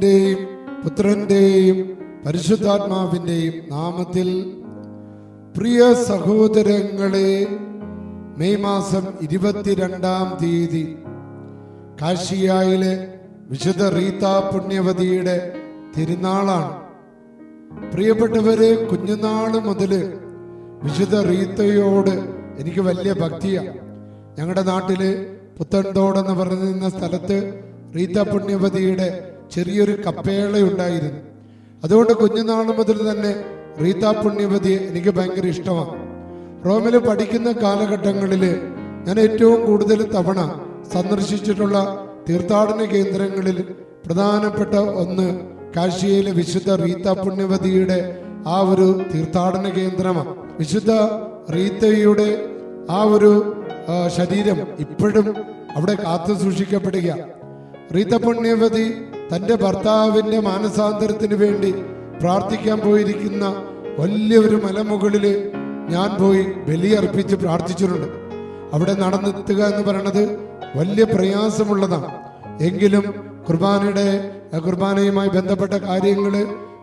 പിതാവിന്റെയും പുത്രന്റെയും പരിശുദ്ധാത്മാവിന്റെയും നാമത്തിൽ പ്രിയ സഹോദരങ്ങളെ മെയ് മാസം ഇരുപത്തിരണ്ടാം തീയതി കാശിയായിലെ വിശുദ്ധ റീത്ത പുണ്യവതിയുടെ തിരുനാളാണ്. പ്രിയപ്പെട്ടവരെ കുഞ്ഞുനാൾ മുതൽ വിശുദ്ധ റീത്തയോട് എനിക്ക് വലിയ ഭക്തിയാണ്. ഞങ്ങളുടെ നാട്ടിൽ പുത്തൻതോടെന്ന് പറയുന്ന സ്ഥലത്ത് റീത്ത പുണ്യവതിയുടെ ചെറിയൊരു കപ്പേളയുണ്ടായിരുന്നു. അതുകൊണ്ട് കുഞ്ഞുനാൾ മുതൽ തന്നെ റീത പുണ്യവതിയെ എനിക്ക് ഭയങ്കര ഇഷ്ടമാണ്. റോമിൽ പഠിക്കുന്ന കാലഘട്ടങ്ങളിൽ ഞാൻ ഏറ്റവും കൂടുതൽ തവണ സന്ദർശിച്ചിട്ടുള്ള തീർത്ഥാടന കേന്ദ്രങ്ങളിൽ പ്രധാനപ്പെട്ട ഒന്ന് കാശിയയിലെ വിശുദ്ധ റീത്ത പുണ്യവതിയുടെ ആ ഒരു തീർത്ഥാടന കേന്ദ്രമാണ്. വിശുദ്ധ റീത്തയുടെ ആ ഒരു ശരീരം ഇപ്പോഴും അവിടെ കാത്തു സൂക്ഷിക്കപ്പെടുക റീത്ത പുണ്യവതി തന്റെ ഭർത്താവിന്റെ മാനസാന്തരത്തിന് വേണ്ടി പ്രാർത്ഥിക്കാൻ പോയിരിക്കുന്ന വലിയൊരു മലമുകളിൽ ഞാൻ പോയി ബലിയർപ്പിച്ച് പ്രാർത്ഥിച്ചിട്ടുണ്ട്. അവിടെ നടന്നെത്തുക എന്ന് പറയണത് വലിയ പ്രയാസമുള്ളതാണ്. എങ്കിലും കുർബാനയുടെ കുർബാനയുമായി ബന്ധപ്പെട്ട കാര്യങ്ങൾ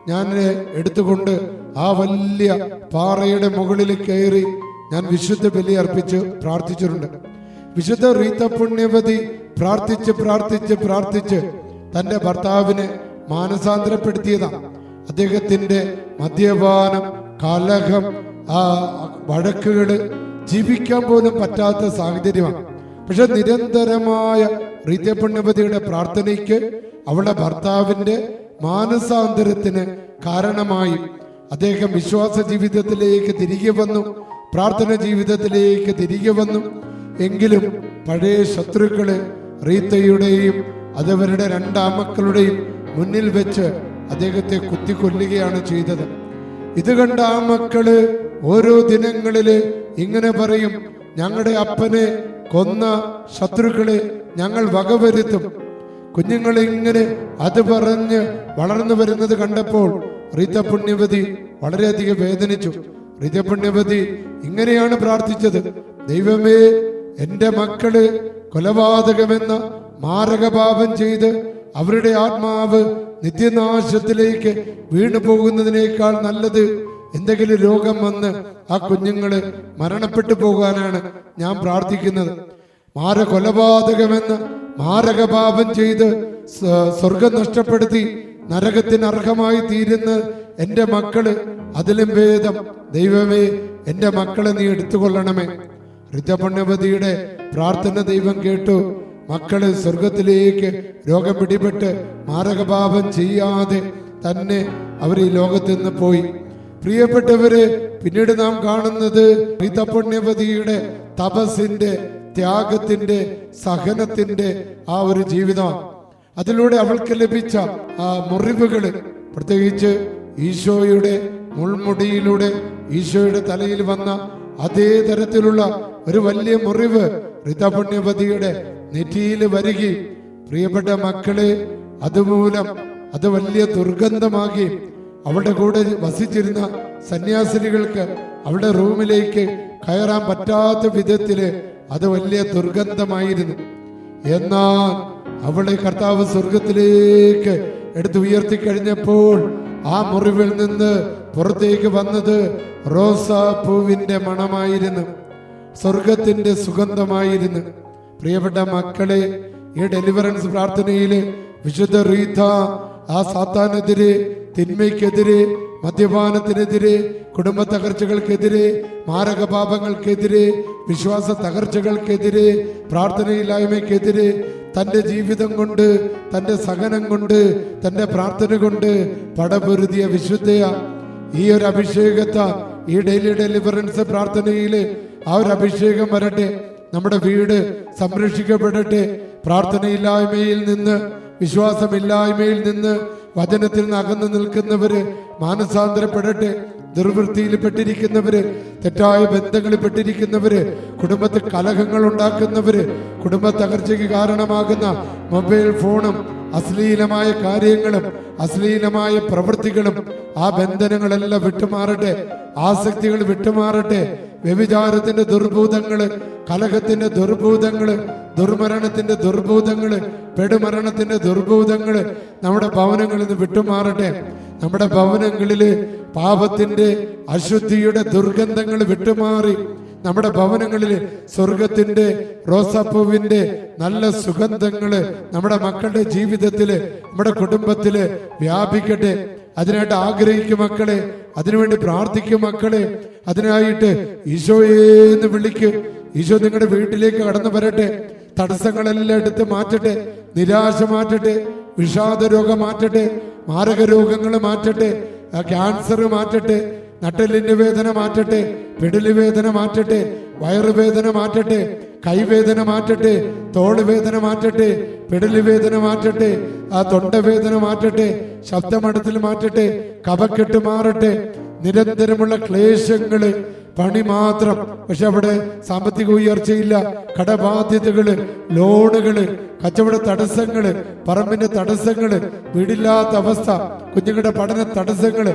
ഞാൻ എടുത്തുകൊണ്ട് ആ വലിയ പാറയുടെ മുകളിൽ കയറി ഞാൻ വിശുദ്ധ ബലി അർപ്പിച്ച് പ്രാർത്ഥിച്ചിട്ടുണ്ട്. വിശുദ്ധ റീത്ത പുണ്യവതി പ്രാർത്ഥിച്ച് പ്രാർത്ഥിച്ച് പ്രാർത്ഥിച്ച് തന്റെ ഭർത്താവിനെ മാനസാന്തരപ്പെടുത്തിയതാണ് അദ്ദേഹത്തിന്റെ മദ്യപാനം കലഹം ആ വഴക്കുകൾ ജീവിക്കാൻ പോലും പറ്റാത്ത സാഹചര്യമാണ്. പക്ഷെ നിരന്തരമായ റീത്ത പുണ്യവതിയുടെ പ്രാർത്ഥനയ്ക്ക് അവളുടെ ഭർത്താവിന്റെ മാനസാന്തരത്തിന് കാരണമായി അദ്ദേഹം വിശ്വാസ ജീവിതത്തിലേക്ക് തിരികെ വന്നു പ്രാർത്ഥന ജീവിതത്തിലേക്ക് തിരികെ വന്നു. എങ്കിലും പഴയ ശത്രുക്കൾ റീത്തയുടെയും അതവരുടെ രണ്ടാം രണ്ടാമക്കളുടെയും മുന്നിൽ വെച്ച് അദ്ദേഹത്തെ കുത്തിക്കൊല്ലുകയാണ് ചെയ്തത്. ഇത് കണ്ട ആ മക്കൾ ഓരോ ദിനങ്ങളിൽ ഇങ്ങനെ പറയും ഞങ്ങളുടെ അപ്പനെ കൊന്ന ശത്രുക്കളെ ഞങ്ങൾ വകവരുത്തും. കുഞ്ഞുങ്ങൾ ഇങ്ങനെ അത് പറഞ്ഞ് വളർന്നു വരുന്നത് കണ്ടപ്പോൾ റീത പുണ്യവതി വളരെയധികം വേദനിച്ചു. റീത പുണ്യവതി ഇങ്ങനെയാണ് പ്രാർത്ഥിച്ചത് ദൈവമേ എന്റെ മക്കൾ കൊലപാതകമെന്ന മാരകപാപം ചെയ്ത് അവരുടെ ആത്മാവ് നിത്യനാശത്തിലേക്ക് വീണു പോകുന്നതിനേക്കാൾ നല്ലത് എന്തെങ്കിലും രോഗം വന്ന് ആ കുഞ്ഞുങ്ങൾ മരണപ്പെട്ടു പോകാനാണ് ഞാൻ പ്രാർത്ഥിക്കുന്നത്. മാര കൊലപാതകമെന്ന് മാരകപാപം ചെയ്ത് സ്വ- സ്വർഗം നഷ്ടപ്പെടുത്തി നരകത്തിന് അർഹമായി തീരുന്ന എന്റെ മക്കൾ അതിലും ഭേദം. ദൈവമേ എന്റെ മക്കളെ നീ എടുത്തുകൊള്ളണമേ. ഋതപുണ്യവതിയുടെ പ്രാർത്ഥന ദൈവം കേട്ടു. മക്കൾ സ്വർഗത്തിലേക്ക് രോഗം പിടിപെട്ട് മാരകപാപം ചെയ്യാതെ തന്നെ അവർ ഈ ലോകത്ത് നിന്ന് പോയി. പ്രിയപ്പെട്ടവര് പിന്നീട് നാം കാണുന്നത് ഋതപുണ്യവതിയുടെ തപസിന്റെ ത്യാഗത്തിന്റെ സഹനത്തിന്റെ ആ ഒരു ജീവിതമാണ് അതിലൂടെ അവൾക്ക് ലഭിച്ച ആ മുറിവുകൾ പ്രത്യേകിച്ച് ഈശോയുടെ മുൾമുടിയിലൂടെ ഈശോയുടെ തലയിൽ വന്ന അതേ തരത്തിലുള്ള ഒരു വലിയ മുറിവ് ഋതപുണ്യവതിയുടെ നെറ്റിയിൽ വരികയും പ്രിയപ്പെട്ട മക്കളെ അതുമൂലം അത് വലിയ ദുർഗന്ധമാകി. അവളുടെ കൂടെ വസിച്ചിരുന്ന സന്യാസിനികൾക്ക് അവളുടെ റൂമിലേക്ക് കയറാൻ പറ്റാത്ത വിധത്തിൽ അത് വലിയ ദുർഗന്ധമായിരുന്നു. എന്നാൽ അവളെ കർത്താവ് സ്വർഗത്തിലേക്ക് എടുത്ത് ഉയർത്തി കഴിഞ്ഞപ്പോൾ ആ മുറിവിൽ നിന്ന് പുറത്തേക്ക് വന്നത് റോസാ പൂവിന്റെ മണമായിരുന്നു. സ്വർഗത്തിന്റെ സുഗന്ധമായിരുന്നു. പ്രിയപ്പെട്ട മക്കളെ ഈ ഡെലിവറൻസ് പ്രാർത്ഥനയിൽ വിശുദ്ധ റീത ആ സാത്താനെതിരെ തിന്മയ്ക്കെതിരെ മദ്യപാനത്തിനെതിരെ കുടുംബ തകർച്ചകൾക്കെതിരെ മാരകപാപങ്ങൾക്കെതിരെ വിശ്വാസ തകർച്ചകൾക്കെതിരെ പ്രാർത്ഥനയില്ലായ്മയ്ക്കെതിരെ തന്റെ ജീവിതം കൊണ്ട് തന്റെ സഹനം കൊണ്ട് തന്റെ പ്രാർത്ഥന കൊണ്ട് പടപൊരുതിയ വിശുദ്ധയ ഈ ഒരു അഭിഷേകത്ത ഈ ഡെയിലി ഡെലിവറൻസ് പ്രാർത്ഥനയിൽ ആ ഒരു അഭിഷേകം വരട്ടെ. നമ്മുടെ വീട് സംരക്ഷിക്കപ്പെടട്ടെ. പ്രാർത്ഥനയില്ലായ്മയിൽ നിന്ന് വിശ്വാസമില്ലായ്മയിൽ നിന്ന് വചനത്തിൽ നിന്ന് അകന്നു നിൽക്കുന്നവര് മാനസാന്തരപ്പെടട്ടെ. ദുർവൃത്തിയിൽ പെട്ടിരിക്കുന്നവര് തെറ്റായ ബന്ധങ്ങളിൽ പെട്ടിരിക്കുന്നവര് കുടുംബത്തിൽ കലഹങ്ങൾ ഉണ്ടാക്കുന്നവര് കുടുംബ തകർച്ചയ്ക്ക് കാരണമാകുന്ന മൊബൈൽ ഫോണും അശ്ലീലമായ കാര്യങ്ങളും അശ്ലീലമായ പ്രവൃത്തികളും ആ ബന്ധനങ്ങളെല്ലാം വിട്ടുമാറട്ടെ ആസക്തികൾ വിട്ടുമാറട്ടെ. വ്യഭിചാരത്തിന്റെ ദുർഭൂതങ്ങൾ കലഹത്തിന്റെ ദുർഭൂതങ്ങൾ ദുർമരണത്തിന്റെ ദുർഭൂതങ്ങൾ പെടുമരണത്തിന്റെ ദുർഭൂതങ്ങൾ നമ്മുടെ ഭവനങ്ങളിൽ നിന്ന് വിട്ടുമാറട്ടെ. നമ്മുടെ ഭവനങ്ങളിൽ പാപത്തിന്റെ അശുദ്ധിയുടെ ദുർഗന്ധങ്ങൾ വിട്ടുമാറി. നമ്മുടെ ഭവനങ്ങളിൽ സ്വർഗത്തിന്റെ റോസാപ്പൂവിന്റെ നല്ല സുഗന്ധങ്ങൾ നമ്മുടെ മക്കളുടെ ജീവിതത്തിൽ നമ്മുടെ കുടുംബത്തിൽ വ്യാപിക്കട്ടെ. അതിനായിട്ട് ആഗ്രഹിക്കും മക്കളെ അതിനുവേണ്ടി പ്രാർത്ഥിക്കും മക്കളെ. അതിനായിട്ട് ഈശോയെന്ന് വിളിക്ക്. ഈശോ നിങ്ങളുടെ വീട്ടിലേക്ക് കടന്നു വരട്ടെ. തടസ്സങ്ങളെല്ലാം എടുത്ത് മാറ്റട്ടെ. നിരാശ മാറ്റട്ടെ. വിഷാദ രോഗം മാറ്റട്ടെ. മാരക രോഗങ്ങൾ മാറ്റട്ടെ ക്യാൻസർ മാറ്റട്ടെ. നട്ടലിന്റെ വേദന മാറ്റട്ടെ പിടലി വേദന മാറ്റട്ടെ വയറുവേദന മാറ്റട്ടെ കൈവേദന മാറ്റട്ടെ തോൾ വേദന മാറ്റട്ടെ പിടലി വേദന മാറ്റട്ടെ ആ തൊണ്ടവേദന മാറ്റട്ടെ ശബ്ദമടത്തിൽ മാറ്റട്ടെ കപക്കെട്ട് മാറട്ടെ നിരന്തരമുള്ള ക്ലേശങ്ങൾ പണി മാത്രം. പക്ഷെ അവിടെ സാമ്പത്തിക ഉയർച്ചയില്ല. കടബാധ്യതകൾ ലോണുകൾ കച്ചവട തടസ്സങ്ങൾ പറമ്പിന്റെ തടസ്സങ്ങൾ വീടില്ലാത്ത അവസ്ഥ കുഞ്ഞുങ്ങളുടെ പഠന തടസ്സങ്ങൾ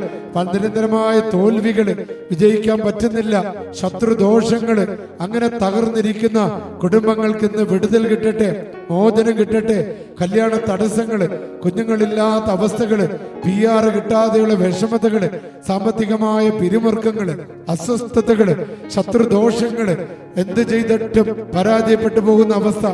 നിരന്തരമായ തോൽവികൾ വിജയിക്കാൻ പറ്റുന്നില്ല ശത്രുദോഷങ്ങൾ അങ്ങനെ തകർന്നിരിക്കുന്ന കുടുംബങ്ങൾക്ക് ഇന്ന് വിടുതൽ കിട്ടട്ടെ. മോചനം കിട്ടട്ടെ കല്യാണ തടസ്സങ്ങൾ കുഞ്ഞുങ്ങളില്ലാത്ത അവസ്ഥകൾ പി ആർ കിട്ടാതെയുള്ള വിഷമതകൾ സാമ്പത്തികമായ പിരിമുറുക്കങ്ങൾ അസ്വസ്ഥതകൾ ശത്രുദോഷങ്ങൾ എന്ത് ചെയ്തിട്ടും പരാജയപ്പെട്ടു പോകുന്ന അവസ്ഥ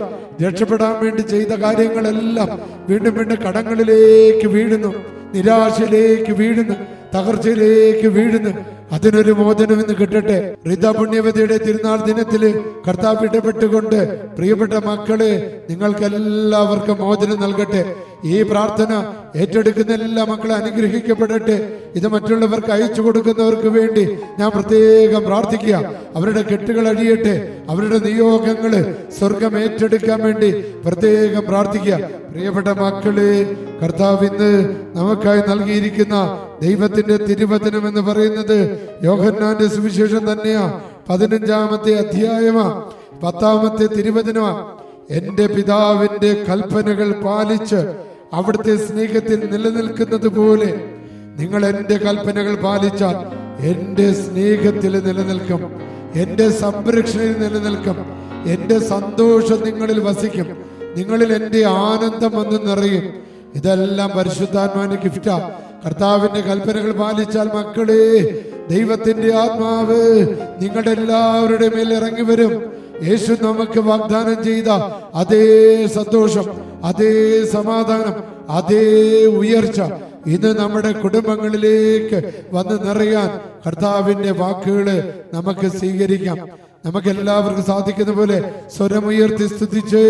രക്ഷപ്പെടാൻ വേണ്ടി ചെയ്ത കാര്യങ്ങളെല്ലാം വീണ്ടും വീണ്ടും കടങ്ങളിലേക്ക് വീഴുന്നു നിരാശയിലേക്ക് വീഴുന്നു തകർച്ചയിലേക്ക് വീഴുന്നു. അതിനൊരു മോചനം ഇന്ന് കിട്ടട്ടെ. റിത പുണ്യവതിയുടെ തിരുനാൾ ദിനത്തിൽ കർത്താവ് ഇടപെട്ടുകൊണ്ട് പ്രിയപ്പെട്ട മക്കളെ നിങ്ങൾക്ക് എല്ലാവർക്കും മോചനം നൽകട്ടെ. ഈ പ്രാർത്ഥന ഏറ്റെടുക്കുന്ന എല്ലാ മക്കളെ അനുഗ്രഹിക്കപ്പെടട്ടെ. ഇത് മറ്റുള്ളവർക്ക് അയച്ചു കൊടുക്കുന്നവർക്ക് വേണ്ടി ഞാൻ പ്രത്യേകം പ്രാർത്ഥിക്കുക. അവരുടെ കെട്ടുകൾ അഴിയട്ടെ. അവരുടെ നിയോഗങ്ങൾ സ്വർഗം ഏറ്റെടുക്കാൻ വേണ്ടി പ്രത്യേകം പ്രാർത്ഥിക്കുക. പ്രിയപ്പെട്ട മക്കളെ കർത്താവ് ഇന്ന് നമുക്കായി നൽകിയിരിക്കുന്ന ദൈവത്തിന്റെ തിരുവചനം എന്ന് പറയുന്നത് യോഹന്നാന്റെ സുവിശേഷം തന്നെയാ. പതിനഞ്ചാമത്തെ അധ്യായമാ. പത്താമത്തെ തിരുവചനമാ. എന്റെ പിതാവിന്റെ കൽപ്പനകൾ പാലിച്ച് അവിടുത്തെ സ്നേഹത്തിൽ നിലനിൽക്കുന്നത് പോലെ നിങ്ങൾ എന്റെ കൽപ്പനകൾ പാലിച്ചാൽ എന്റെ സ്നേഹത്തിൽ നിലനിൽക്കും. എന്റെ സംരക്ഷണയിൽ നിലനിൽക്കും. എന്റെ സന്തോഷം നിങ്ങളിൽ വസിക്കും. നിങ്ങളിൽ എന്റെ ആനന്ദം വന്ന് നിറയും. ഇതെല്ലാം പരിശുദ്ധാത്മാവിന്റെ ഗിഫ്റ്റാ. കർത്താവിന്റെ കൽപ്പനകൾ പാലിച്ചാൽ മക്കളെ ദൈവത്തിന്റെ ആത്മാവ് നിങ്ങളുടെ എല്ലാവരുടെ മേൽ ഇറങ്ങി വരും. യേശു നമുക്ക് വാഗ്ദാനം ചെയ്ത അതേ സന്തോഷം. അതേ സമാധാനം അതേ ഉയർച്ച ഇന്ന് നമ്മുടെ കുടുംബങ്ങളിലേക്ക് വന്ന് നിറയാൻ കർത്താവിന്റെ വാക്കുകൾ നമുക്ക് സ്വീകരിക്കാം. നമുക്ക് എല്ലാവർക്കും സാധിക്കുന്ന പോലെ സ്വരമുയർത്തി സ്തുതിച്ച്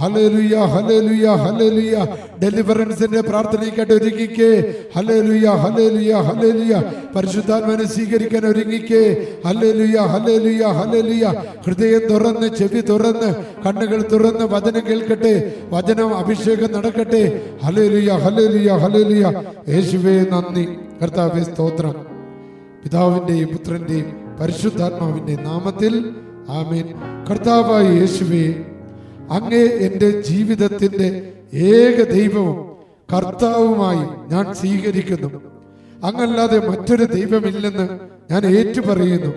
ഹലലുയ ഹലലുയ ഹലലുയ ഡെലിവറൻസിന്റെ പ്രാർത്ഥനയ്ക്കായിട്ട് ഒരുങ്ങിക്കേ. ഹലലുയ ഹലലുയ ഹലലുയ പരിശുദ്ധാത്മനെ സ്വീകരിക്കാൻ ഒരുങ്ങിക്കേ. ഹലലുയ ഹലലുയ ഹലലുയ ഹൃദയം തുറന്ന് ചെവി തുറന്ന് കണ്ണുകൾ തുറന്ന് വചനം കേൾക്കട്ടെ. വചനം അഭിഷേകം നടക്കട്ടെ. ഹലലുയ ഹലലുയ ഹലലുയ യേശുവേ നന്ദി. കർത്താവേ സ്തോത്രം. പിതാവിന്റെയും പുത്രന്റെയും പരിശുദ്ധാത്മാവിന്റെ നാമത്തിൽ ആമീൻ. കർത്താവായ യേശുവേ അങ്ങേ എന്റെ ജീവിതത്തിന്റെ ഏക ദൈവവും കർത്താവുമായി ഞാൻ സ്വീകരിക്കുന്നു. അങ്ങല്ലാതെ മറ്റൊരു ദൈവമില്ലെന്ന് ഞാൻ ഏറ്റുപറയുന്നു.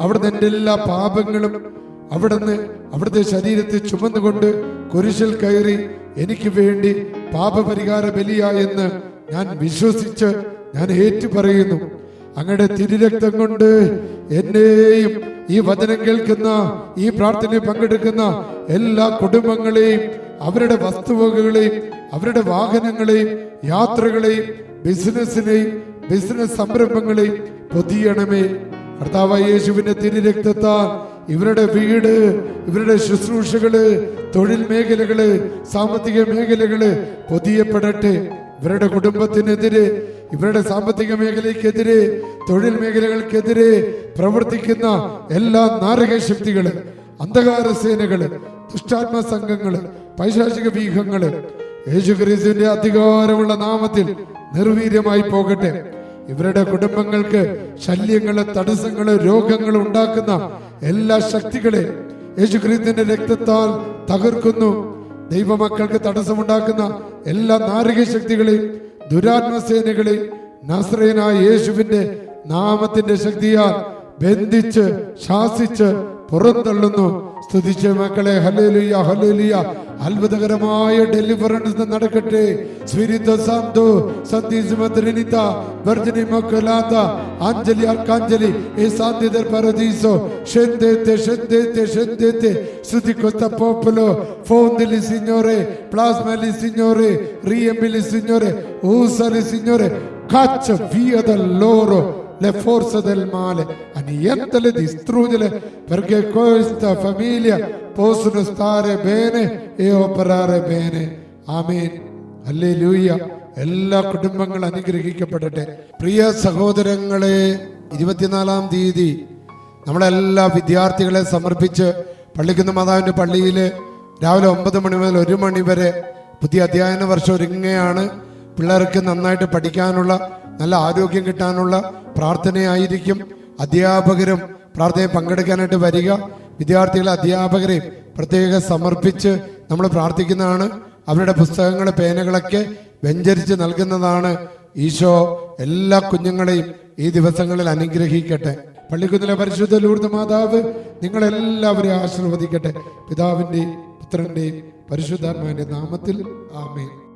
അവിടുന്ന് എന്റെ എല്ലാ പാപങ്ങളും അവിടുന്ന് അവിടുത്തെ ശരീരത്തെ ചുമന്നുകൊണ്ട് കുരിശിൽ കയറി എനിക്ക് വേണ്ടി പാപപരിഹാര ബലിയായെന്ന് ഞാൻ വിശ്വസിച്ച് ഞാൻ ഏറ്റുപറയുന്നു. അങ്ങയുടെ തിരുരക്തം കൊണ്ട് എന്നെയും ഈ വചനം കേൾക്കുന്ന ഈ പ്രാർത്ഥനയിൽ പങ്കെടുക്കുന്ന എല്ലാ കുടുംബങ്ങളെയും അവരുടെ വസ്തുവകകളെയും അവരുടെ വാഹനങ്ങളെയും യാത്രകളെയും ബിസിനസ്സിനെയും ബിസിനസ് സംരംഭങ്ങളെയും പൊതിയണമേ. കർത്താവായ യേശുവിന്റെ തിരുരക്തത്താൽ ഇവരുടെ വീട് ഇവരുടെ ശുശ്രൂഷകൾ തൊഴിൽ മേഖലകൾ സാമ്പത്തിക മേഖലകൾ പൊതിയപ്പെടട്ടെ. ഇവരുടെ കുടുംബത്തിനെതിരെ ഇവരുടെ സാമ്പത്തിക മേഖലയ്ക്കെതിരെ തൊഴിൽ മേഖലകൾക്കെതിരെ പ്രവർത്തിക്കുന്ന എല്ലാ നാരക ശക്തികൾ അന്ധകാര സേനകൾ ദുഷ്ടാത്മ സംഘങ്ങൾ പൈശാചിക വീഹങ്ങൾ യേശുക്രിസ്തുവിന്റെ അധികാരമുള്ള നാമത്തിൽ നിർവീര്യമായി പോകട്ടെ. ഇവരുടെ കുടുംബങ്ങൾക്ക് ശല്യങ്ങൾ തടസ്സങ്ങൾ രോഗങ്ങൾ ഉണ്ടാക്കുന്ന എല്ലാ ശക്തികളെ യേശുക്രിസ്തുവിന്റെ രക്തത്താൽ തകർക്കുന്നു. ദൈവമക്കൾക്ക് തടസ്സമുണ്ടാക്കുന്ന എല്ലാ നാരക ശക്തികളെയും ദുരാത്മസേനകളെയും നസ്രയനായ യേശുവിന്റെ നാമത്തിന്റെ ശക്തിയാൽ ബന്ധിച്ച് ശാസിച്ച് പുറന്തള്ളുന്നു. സ്തുതിച്ച മക്കളെ ഹലേലിയ ഹലേലിയ അത്ഭുതകരമായ ഡെലിവറൻസ് നടക്കട്ടെ. സ്വിരിത സാന്തോ വർജനി മക്കളാത്ത angeli, arcangeli e santi del paradiso, scendete, scendete, scendete su di questo popolo, fondili Signore, plasmali Signore, riempili Signore, usali Signore, caccia via da loro le forze del male, annientale, distruggile, perché questa famiglia possa stare bene e operare bene. Amen. Alleluia. എല്ലാ കുടുംബങ്ങളും അനുഗ്രഹിക്കപ്പെടട്ടെ. പ്രിയ സഹോദരങ്ങളെ ഇരുപത്തിനാലാം തീയതി നമ്മളെല്ലാ വിദ്യാർത്ഥികളെ സമർപ്പിച്ച് പള്ളിക്കുന്ന മാതാവിന്റെ പള്ളിയിൽ രാവിലെ ഒമ്പത് മണി മുതൽ ഒരു മണി വരെ പുതിയ അധ്യയന വർഷം ഒരുങ്ങുകയാണ്. പിള്ളേർക്ക് നന്നായിട്ട് പഠിക്കാനുള്ള നല്ല ആരോഗ്യം കിട്ടാനുള്ള പ്രാർത്ഥനയായിരിക്കും. അധ്യാപകരും പ്രാർത്ഥനയിൽ പങ്കെടുക്കാനായിട്ട് വരിക. വിദ്യാർത്ഥികളെ അധ്യാപകരെ പ്രത്യേകം സമർപ്പിച്ച് നമ്മൾ പ്രാർത്ഥിക്കുന്നതാണ്. അവരുടെ പുസ്തകങ്ങൾ പേനകളൊക്കെ വെഞ്ചരിച്ച് നൽകുന്നതാണ് ഈശോ എല്ലാ കുഞ്ഞുങ്ങളെയും ഈ ദിവസങ്ങളിൽ അനുഗ്രഹിക്കട്ടെ. പള്ളിക്കുന്നിലെ പരിശുദ്ധ ലൂർദ് മാതാവ് നിങ്ങളെല്ലാവരെയും ആശീർവദിക്കട്ടെ. പിതാവിന്റെയും പുത്രന്റെയും പരിശുദ്ധാത്മാവിന്റെ നാമത്തിൽ ആമേൻ.